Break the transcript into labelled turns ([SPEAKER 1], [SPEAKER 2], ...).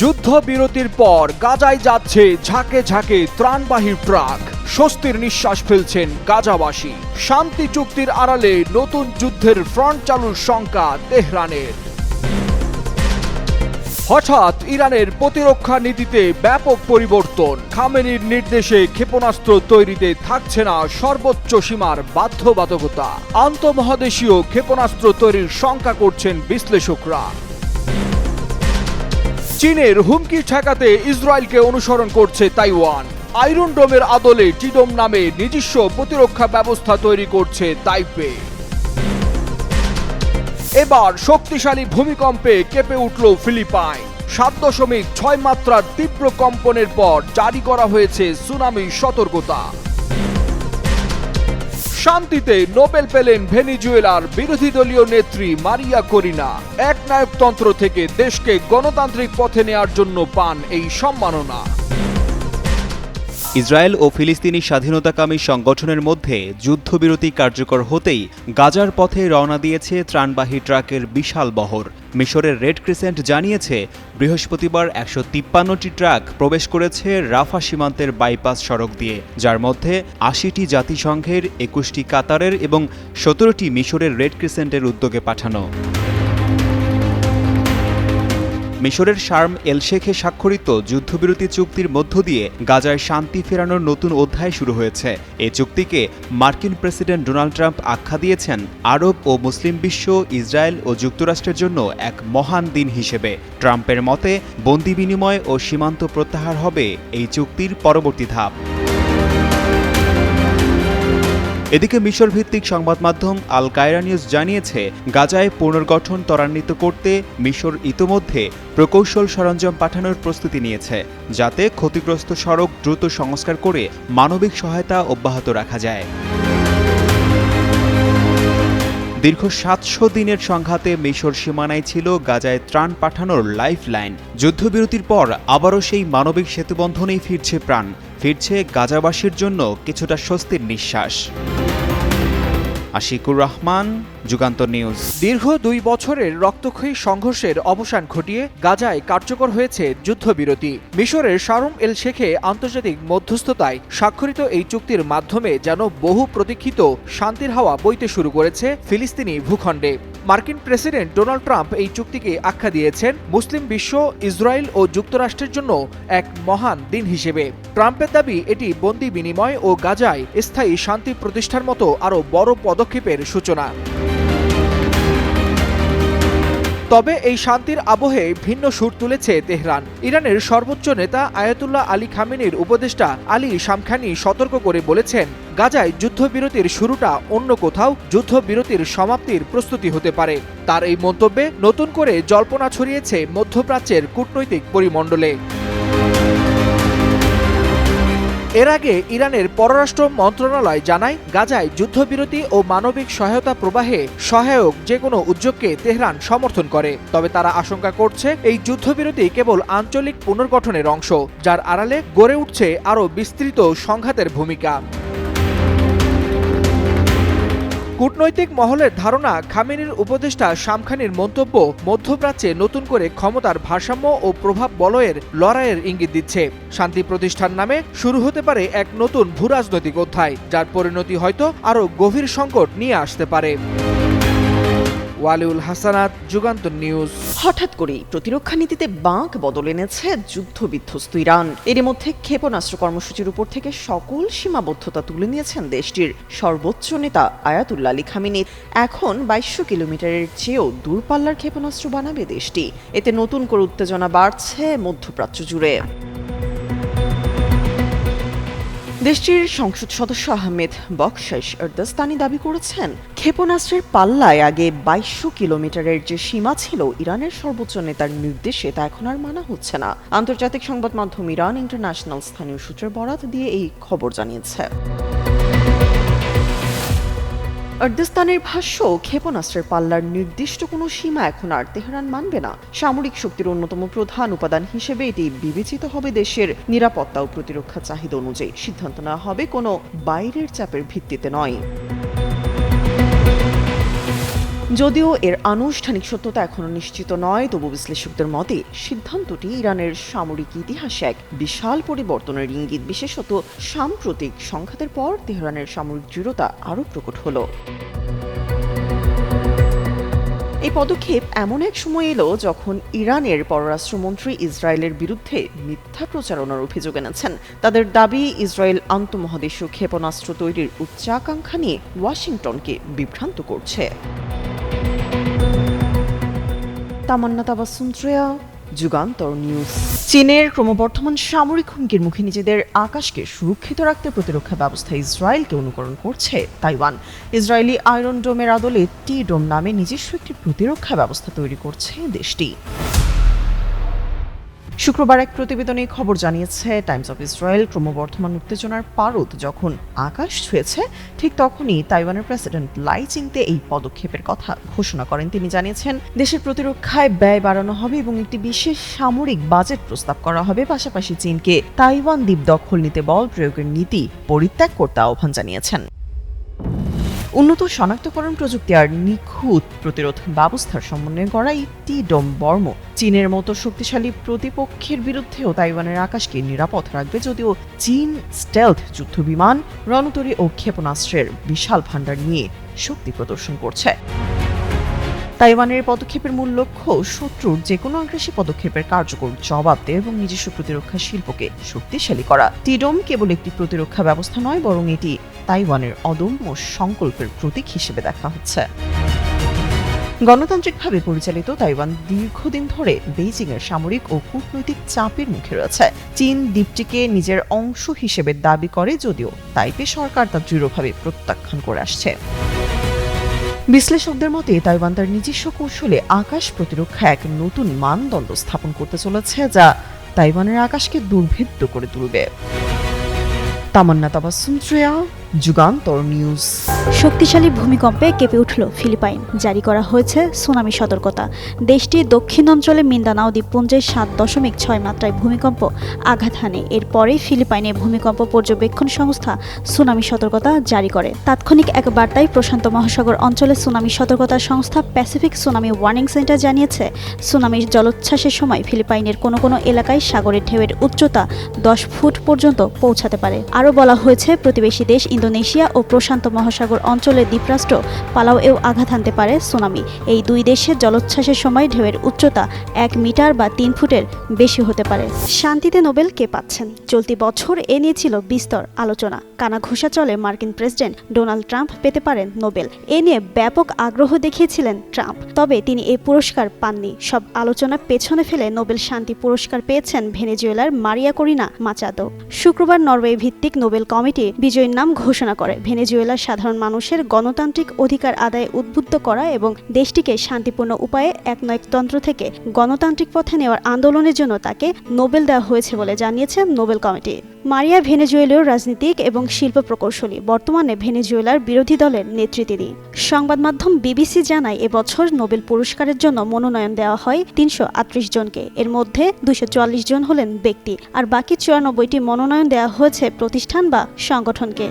[SPEAKER 1] যুদ্ধবিরতির পর গাজায় যাচ্ছে ঝাঁকে ঝাঁকে ত্রাণবাহী ট্রাক। স্বস্তির নিঃশ্বাস ফেলছেন গাজাবাসী। শান্তি চুক্তির আড়ালে নতুন যুদ্ধের ফ্রন্ট চালুর শঙ্কা তেহরানের। হঠাৎ ইরানের প্রতিরক্ষা নীতিতে ব্যাপক পরিবর্তন। খামেনির নির্দেশে ক্ষেপণাস্ত্র তৈরিতে থাকছে না সর্বোচ্চ সীমার বাধ্যবাধকতা। আন্তঃমহাদেশীয় ক্ষেপণাস্ত্র তৈরির শঙ্কা করছেন বিশ্লেষকরা। চীনের হুমকি ঠেকাতে ইসরায়েলকে অনুসরণ করছে তাইওয়ান। আয়রন ডোমের আদলে টিডোম নামে নিজস্ব প্রতিরক্ষা ব্যবস্থা তৈরি করছে তাইপে। এবার শক্তিশালী ভূমিকম্পে কেঁপে উঠল ফিলিপাইন। সাত দশমিক ছয় মাত্রার তীব্র কম্পনের পর জারি করা হয়েছে সুনামি সতর্কতা। শান্তিতে নোবেল পেলেন ভেনিজুয়েলার বিরোধী দলীয় নেত্রী মারিয়া করিনা। একনায়কতন্ত্র থেকে দেশকে গণতান্ত্রিক পথে নেয়ার জন্য পান এই সম্মাননা।
[SPEAKER 2] ইসরায়েল ও ফিলিস্তিনি স্বাধীনতাকামী সংগঠনের মধ্যে যুদ্ধবিরতি কার্যকর হতেই গাজার পথে রওনা দিয়েছে ত্রাণবাহী ট্রাকের বিশাল বহর। মিশরের রেড ক্রিসেন্ট জানিয়েছে, বৃহস্পতিবার একশো তিপ্পান্নটি ট্রাক প্রবেশ করেছে রাফা সীমান্তের বাইপাস সড়ক দিয়ে, যার মধ্যে আশিটি জাতিসংঘের, একুশটি কাতারের এবং সতেরোটি মিশরের রেড ক্রিসেন্টের উদ্যোগে পাঠানো। মিশরের শার্ম এল শেখে স্বাক্ষরিত যুদ্ধবিরতি চুক্তির মধ্য দিয়ে গাজায় শান্তি ফেরানোর নতুন অধ্যায় শুরু হয়েছে। এই চুক্তিকে মার্কিন প্রেসিডেন্ট ডোনাল্ড ট্রাম্প আখ্যা দিয়েছেন আরব ও মুসলিম বিশ্ব, ইসরায়েল ও যুক্তরাষ্ট্রের জন্য এক মহান দিন হিসেবে। ট্রাম্পের মতে, বন্দি বিনিময় ও সীমান্ত প্রত্যাহার হবে এই চুক্তির পরবর্তী ধাপ। এদিকে মিশর ভিত্তিক সংবাদ মাধ্যম আল কায়রা নিউজ জানিয়েছে, গাজায় পুনর্গঠন ত্বরান্বিত করতে মিশর ইতোমধ্যে প্রকৌশল সরঞ্জাম পাঠানোর প্রস্তুতি নিয়েছে, যাতে ক্ষতিগ্রস্ত সড়ক দ্রুত সংস্কার করে মানবিক সহায়তা অব্যাহত রাখা যায়। দীর্ঘ সাতশো দিনের সংঘাতে মিশর সীমানায় ছিল গাজায় ত্রাণ পাঠানোর লাইফ লাইন যুদ্ধবিরতির পর আবারও সেই মানবিক সেতুবন্ধনেই ফিরছে প্রাণ, ফিরছে গাজাবাসীর জন্য কিছুটা স্বস্তির নিঃশ্বাস। আশিকুর রহমান, যুগান্তর নিউজ।
[SPEAKER 1] দীর্ঘ দুই বছরের রক্তক্ষয়ী সংঘর্ষের অবসান ঘটিয়ে গাজায় কার্যকর হয়েছে যুদ্ধবিরতি। মিশরের শারুম এল শেখে আন্তর্জাতিক মধ্যস্থতায় স্বাক্ষরিত এই চুক্তির মাধ্যমে যেন বহু প্রতীক্ষিত শান্তির হাওয়া বইতে শুরু করেছে ফিলিস্তিনি ভূখণ্ডে। মার্কিন প্রেসিডেন্ট ডোনাল্ড ট্রাম্প এই চুক্তিকে আখ্যা দিয়েছেন, মুসলিম বিশ্ব, ইসরায়েল ও যুক্তরাষ্ট্রের জন্য এক মহান দিন হিসেবে। ট্রাম্পের দাবি, এটি বন্দি বিনিময় ও গাজায় স্থায়ী শান্তি প্রতিষ্ঠার মতো আরও বড় পদক্ষেপের সূচনা। তবে এই শান্তির আবহে ভিন্ন সুর তুলেছে তেহরান। ইরানের সর্বোচ্চ নেতা আয়াতুল্লাহ আলী খামেনির উপদেষ্টা আলী শামখানি সতর্ক করে বলেছেন, গাজায় যুদ্ধবিরতির শুরুটা অন্য কোথাও যুদ্ধবিরতির সমাপ্তির প্রস্তুতি হতে পারে। তার এই মন্তব্যে নতুন করে জল্পনা ছড়িয়েছে মধ্যপ্রাচ্যের কূটনৈতিক পরিমণ্ডলে। এর আগে ইরানের পররাষ্ট্র মন্ত্রণালয় জানায়, গাজায় যুদ্ধবিরতি ও মানবিক সহায়তা প্রবাহে সহায়ক যে কোনো উদ্যোগকে তেহরান সমর্থন করে। তবে তারা আশঙ্কা করছে, এই যুদ্ধবিরতি কেবল আঞ্চলিক পুনর্গঠনের অংশ, যার আড়ালে গড়ে উঠছে আরও বিস্তৃত সংঘাতের ভূমিকা। কূটনৈতিক মহলের ধারণা, খামেনির উপদেষ্টা শামখানির মন্তব্য মধ্যপ্রাচ্যে নতুন করে ক্ষমতার ভারসাম্য ও প্রভাব বলয়ের লড়াইয়ের ইঙ্গিত দিচ্ছে। শান্তি প্রতিষ্ঠান নামে শুরু হতে পারে এক নতুন ভূরাজনৈতিক অধ্যায়, যার পরিণতি হয়তো আরও গভীর সংকট নিয়ে আসতে পারে। ওয়ালিউল হাসানাত, যুগান্তর নিউজ।
[SPEAKER 3] হঠাৎ করেই প্রতিরক্ষা নীতিতে বাঁক বদল এনেছে যুদ্ধ বিধ্বস্ত ইরান। এর মধ্যে ক্ষেপণাস্ত্র কর্মসূচির উপর থেকে সকল সীমাবদ্ধতা তুলে নিয়েছেন দেশটির সর্বোচ্চ নেতা আয়াতুল্লা আলী খামিনি। এখন বাইশশো কিলোমিটারের চেয়েও দূরপাল্লার ক্ষেপণাস্ত্র বানাবে দেশটি। এতে নতুন করে উত্তেজনা বাড়ছে মধ্যপ্রাচ্য জুড়ে। দেশটির সংসদ সদস্য আহমেদ বকশেস এরদাস্তানি দাবি করেছেন, ক্ষেপণাস্ত্রের পাল্লায় আগে বাইশশো কিলোমিটারের যে সীমা ছিল ইরানের সর্বোচ্চ নেতার নির্দেশে তা এখন আর মানা হচ্ছে না। আন্তর্জাতিক সংবাদ মাধ্যম ইরান ইন্টারন্যাশনাল স্থানীয় সূত্রের বরাত দিয়ে এই খবর জানিয়েছে। আর্দিস্তানের ভাষ্য, ক্ষেপণাস্ত্রের পাল্লার নির্দিষ্ট কোনো সীমা এখন আর তেহরান মানবে না। সামরিক শক্তির অন্যতম প্রধান উপাদান হিসেবে এটি বিবেচিত হবে দেশের নিরাপত্তা ও প্রতিরক্ষা চাহিদা অনুযায়ী। সিদ্ধান্ত নেওয়া হবে কোনো বাইরের চাপের ভিত্তিতে নয়। যদিও এর আনুষ্ঠানিক সত্যতা এখনও নিশ্চিত নয়, তবু বিশ্লেষকদের মতে সিদ্ধান্তটি ইরানের সামরিক ইতিহাসে এক বিশাল পরিবর্তনের ইঙ্গিত। বিশেষত সাম্প্রতিক সংঘাতের পর তেহরানের সামরিক দৃঢ়তা আরও প্রকট হলো। এই পদক্ষেপ এমন এক সময় এলো যখন ইরানের পররাষ্ট্রমন্ত্রী ইসরায়েলের বিরুদ্ধে মিথ্যা প্রচারণার অভিযোগ এনেছেন। তাদের দাবি, ইসরায়েল আন্তঃমহাদেশীয় ক্ষেপণাস্ত্র তৈরির উচ্চাকাঙ্ক্ষা নিয়ে ওয়াশিংটনকে বিভ্রান্ত করছে। তামান্না তাবাসুম শ্রেয়া যুগান্তর নিউজ। চীনের ক্রমবর্ধমান সামরিক হুমকির মুখে নিজেদের আকাশকে সুরক্ষিত রাখতে প্রতিরক্ষা ব্যবস্থা ইসরায়েলকে অনুকরণ করছে তাইওয়ান। ইসরায়েলি আয়রন ডোমের আদলে টি ডোম নামে নিজস্ব একটি প্রতিরক্ষা ব্যবস্থা তৈরি করছে দেশটি। শুক্রবার এক প্রতিবেদনে খবর জানিয়েছে, টাইমস অফ ইসরায়েল ক্রমবর্ধমান উত্তেজনার পারদ যখন আকাশ ছুঁয়েছে, ঠিক তখনই তাইওয়ানের প্রেসিডেন্ট লাই চিংতে এই পদক্ষেপের কথা ঘোষণা করেন। তিনি জানিয়েছেন, দেশের প্রতিরক্ষায় ব্যয় বাড়ানো হবে এবং একটি বিশেষ সামরিক বাজেট প্রস্তাব করা হবে, পাশাপাশি চীনকে তাইওয়ান দ্বীপ দখল নিতে বল প্রয়োগের নীতি পরিত্যাগ করতে আহ্বান জানিয়েছেন। উন্নত শনাক্তকরণ প্রযুক্তি আর নিখুঁত প্রতিরোধ ব্যবস্থার সমন্বয়ে গড়া ডোম বর্ম। চীনের মতো শক্তিশালী প্রতিপক্ষের বিরুদ্ধেও তাইওয়ানের আকাশকে নিরাপদ রাখবে যদিও চীন স্টেলথ যুদ্ধবিমান, রণতরী ও ক্ষেপণাস্ত্রের বিশাল ভাণ্ডার নিয়ে শক্তি প্রদর্শন করছে। তাইওয়ানের পদক্ষেপের মূল লক্ষ্য শত্রুর যে কোনো আগ্রাসী পদক্ষেপের কার্যকর জবাব দেয় এবং নিজস্ব প্রতিরক্ষা শিল্পকে শক্তিশালী করা। টিডোম কেবল একটি প্রতিরক্ষা ব্যবস্থা নয়, বরং এটি তাইওয়ানের অদম্য সংকল্পের প্রতীক হিসেবে দেখা হচ্ছে। গণতান্ত্রিকভাবে পরিচালিত তাইওয়ান দীর্ঘদিন ধরে বেইজিং এর সামরিক ও কূটনৈতিক চাপের মুখে রয়েছে। চীন দ্বীপটিকে নিজের অংশ হিসেবে দাবি করে যদিও তাইপে সরকার তা দৃঢ়ভাবে প্রত্যাখ্যান করে আসছে। বিশ্লেষকদের মতে, তাইওয়ান তার নিজস্ব কৌশলে আকাশ প্রতিরক্ষা এক নতুন মানদণ্ড স্থাপন করতে চলেছে যা তাইওয়ানের আকাশকে দুর্ভেদ্য করে তুলবে। তামান্না তাবাসুম শ্রেয়া যুগান্তর নিউজ।
[SPEAKER 4] শক্তিশালী ভূমিকম্পে কেঁপে উঠল ফিলিপাইন। জারি করা হয়েছে সুনামি সতর্কতা। দেশটির দক্ষিণ অঞ্চলে মিন্দানাও দ্বীপপুঞ্জে সাত দশমিক ছয় মাত্রায় ভূমিকম্প আঘাত হানে। এরপরে ফিলিপাইনে ভূমিকম্প পর্যবেক্ষণ সংস্থা সুনামি সতর্কতা জারি করে। তাৎক্ষণিক এক বার্তায় প্রশান্ত মহাসাগর অঞ্চলে সুনামি সতর্কতা সংস্থা প্যাসিফিক সুনামি ওয়ার্নিং সেন্টার জানিয়েছে, সুনামির জলোচ্ছ্বাসের সময় ফিলিপাইনের কোনো কোনো এলাকায় সাগরের ঢেউয়ের উচ্চতা দশ ফুট পর্যন্ত পৌঁছাতে পারে। আরও বলা হয়েছে, প্রতিবেশী দেশ ইন্দোনেশিয়া ও প্রশান্ত মহাসাগর অঞ্চলের দ্বীপরাষ্ট্র পালাও এও আঘাত হানতে পারে সুনামি। এই দুই দেশের জলোচ্ছ্বাসের সময় ঢেউয়ের উচ্চতা এক মিটার বা তিন ফুটের বেশি হতে পারে। শান্তিতে নোবেল কে পাচ্ছেন? চলতি বছর এ নিয়ে ছিল বিস্তর আলোচনা। কানা ঘোষা চলে মার্কিন প্রেসিডেন্ট ডোনাল্ড ট্রাম্প পেতে পারেন নোবেল। এ নিয়ে ব্যাপক আগ্রহ দেখিয়েছিলেন ট্রাম্প। তবে তিনি এই পুরস্কার পাননি। সব আলোচনা পেছনে ফেলে নোবেল শান্তি পুরস্কার পেয়েছেন ভেনেজুয়েলার মারিয়া করিনা মাচাদো। শুক্রবার নরওয়ে ভিত্তিক নোবেল কমিটি বিজয়ীর নাম ঘোষণা করে। ভেনেজুয়েলার সাধারণ মানুষের গণতান্ত্রিক অধিকার আদায়ে উদ্বুদ্ধ করা এবং দেশটিকে শান্তিপূর্ণ উপায়ে একনায়কতন্ত্র থেকে গণতান্ত্রিক পথে নেওয়ার আন্দোলনের জন্য তাকে নোবেল দেওয়া হয়েছে বলে জানিয়েছে নোবেল কমিটি। মারিয়া ভেনেজুয়েলীয় রাজনীতিক এবং শিল্প প্রকৌশলী, বর্তমানে ভেনেজুয়েলার বিরোধী দলের নেত্রী তিনি সংবাদ মাধ্যম বিবিসি জানায়, এবছর নোবেল পুরস্কারের জন্য মনোনয়ন দেওয়া হয় তিনশো আটত্রিশ জনকে। এর মধ্যে দুশো জন হলেন ব্যক্তি, আর বাকি চুরানব্বইটি মনোনয়ন দেওয়া হয়েছে প্রতিষ্ঠান বা সংগঠনকে।